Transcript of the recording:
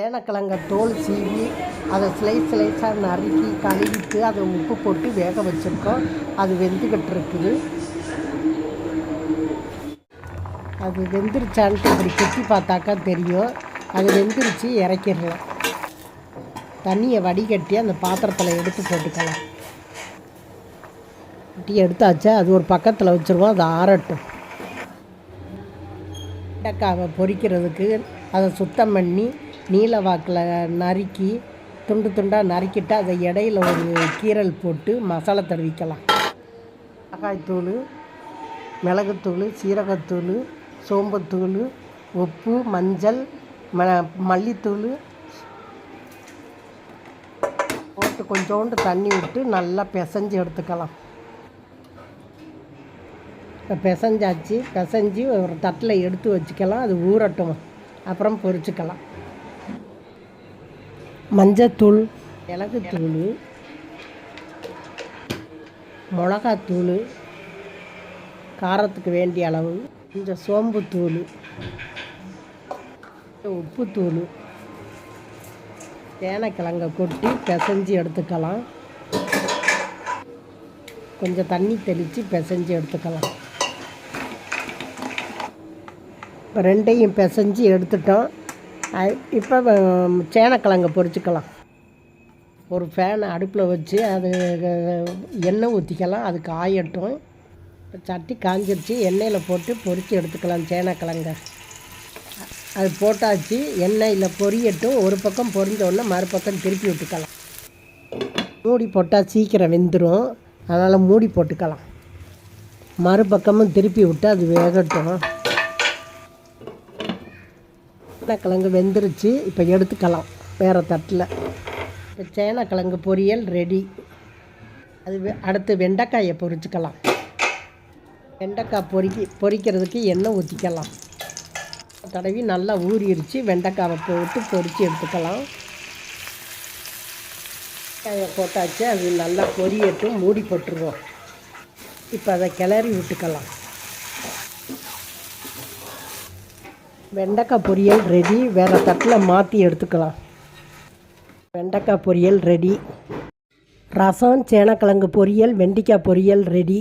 சேனக்கிழங்க தோல் சீவி அதை ஸ்லைஸ் ஸ்லைஸாக நறுக்கி கழுவிட்டு அதை உப்பு போட்டு வேக வச்சுருக்கோம். அது வெந்துக்கிட்டு இருக்குது அது வெந்துருச்சான்ட்டு இப்படி கொத்தி பார்த்தாக்கா தெரியும். அது வெந்துருச்சு இறக்கிடலாம். தண்ணியை வடிகட்டி அந்த பாத்திரத்தில் எடுத்து போட்டுக்கலாம். டீ எடுத்தாச்சா? அது ஒரு பக்கத்தில் வச்சுருவோம் அது ஆறட்டும். வெண்டைக்காவை பொரிக்கிறதுக்கு அதை சுத்தம் பண்ணி நீல வாக்கில் நறுக்கி துண்டு துண்டாக நறுக்கிட்டு அதை இடையில ஒரு கீரல் போட்டு மசாலா தடவிக்கலாம். மிளகாய்த்தூள் மிளகுத்தூள் சீரகத்தூள் சோம்புத்தூள் உப்பு மஞ்சள் ம மல்லித்தூள் போட்டு கொஞ்சோண்டு தண்ணி விட்டு நல்லா பிசைஞ்சு எடுத்துக்கலாம். பிசைஞ்சாச்சு. பிசைஞ்சு ஒரு தட்டில் எடுத்து வச்சுக்கலாம். அது ஊறட்டும். அப்புறம் பொரிச்சுக்கலாம். மஞ்சத்தூள் மிளகுத்தூள் மிளகாத்தூள் காரத்துக்கு வேண்டிய அளவு கொஞ்சம் சோம்புத்தூள் உப்புத்தூள் தேனைக்கிழங்க கொட்டி பிசைஞ்சு எடுத்துக்கலாம். கொஞ்சம் தண்ணி தெளித்து பிசைஞ்சு எடுத்துக்கலாம். இப்போ ரெண்டையும் பிசைஞ்சு எடுத்துட்டோம். இப்போ வ- சேனக்கிழங்க ஒரு ஃபேனை அடுப்பில் வச்சு அது எண்ணெய் ஊற்றிக்கலாம் அது காயட்டும் இப்போ சட்டி காஞ்சிருச்சு. எண்ணெயில் போட்டு பொரித்து எடுத்துக்கலாம் சேனக்கிழங்க. அது போட்டாச்சு. எண்ணெயில் பொரியட்டும். ஒரு பக்கம் பொரிஞ்ச மறுபக்கம் திருப்பி விட்டுக்கலாம். மூடி போட்டால் சீக்கிரம் வெந்துடும் அதனால் மூடி போட்டுக்கலாம். மறுபக்கமும் திருப்பி விட்டு அது வேகட்டும். சேனக்கிழங்கு வெந்துருச்சு இப்போ எடுத்துக்கலாம். வேறு தட்டில். இப்போ சேனக்கிழங்கு பொரியல் ரெடி அது அடுத்து வெண்டைக்காயை பொரிச்சுக்கலாம். வெண்டைக்காய் பொறிக்கி பொரிக்கிறதுக்கு எண்ணெய் ஊற்றிக்கலாம் தடவி நல்லா ஊறிடுச்சு வெண்டைக்காவை போட்டு பொரித்து எடுத்துக்கலாம். வெங்காயை போட்டாச்சு அது நல்லா பொரியட்டும் மூடி போட்டுருவோம். இப்போ அதை கிளறி விட்டுக்கலாம். வெண்டைக்காய் பொரியல் ரெடி வேறு தட்டில் மாற்றி எடுத்துக்கலாம். வெண்டைக்காய் பொரியல் ரெடி ரசம் சேனக்கிழங்கு பொரியல் வெண்டைக்காய் பொரியல் ரெடி